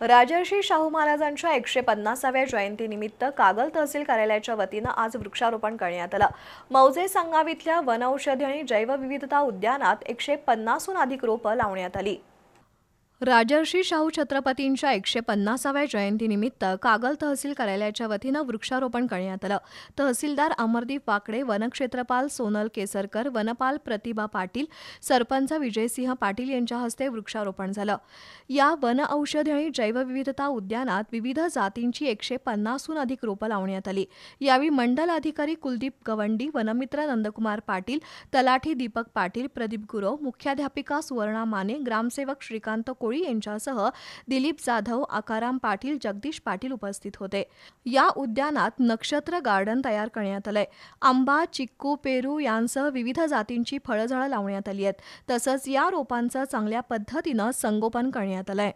राजर्षी शाहू महाराजांच्या एकशे पन्नासाव्या जयंतीनिमित्त कागल तहसील कार्यालयाच्या वतीनं आज वृक्षारोपण करण्यात आलं. मौजे संगाव इथल्या वनौषधी आणि जैवविविधता उद्यानात एकशे पन्नासहून अधिक रोपं लावण्यात आली. राजर्षी शाहू छत्रपतींच्या एकशे पन्नासाव्या जयंतीनिमित्त कागल तहसील कार्यालयाच्या वतीनं वृक्षारोपण करण्यात आलं. तहसीलदार अमरदीप वाकडे वनक्षेत्रपाल सोनल केसरकर वनपाल प्रतिभा पाटील सरपंच विजयसिंह पाटील यांच्या हस्ते वृक्षारोपण झालं. या वन औषधी आणि जैवविविधता उद्यानात विविध जातींची एकशे पन्नासहून अधिक रोपं लावण्यात आली. यावेळी मंडल अधिकारी कुलदीप गवंडी वनमित्र नंदकुमार पाटील तलाठी दीपक पाटील प्रदीप गुरव मुख्याध्यापिका सुवर्णा माने ग्रामसेवक श्रीकांत कोळी यांच्यासह दिलीप जाधव आकाराम पाटील जगदीश पाटील उपस्थित होते. या उद्यानात नक्षत्र गार्डन तयार करण्यात आलंय. आंबा चिक्कू पेरू यांसह विविध जातींची फळझाडं लावण्यात आली आहेत. तसंच या रोपांचं चांगल्या पद्धतीनं संगोपन करण्यात आलंय.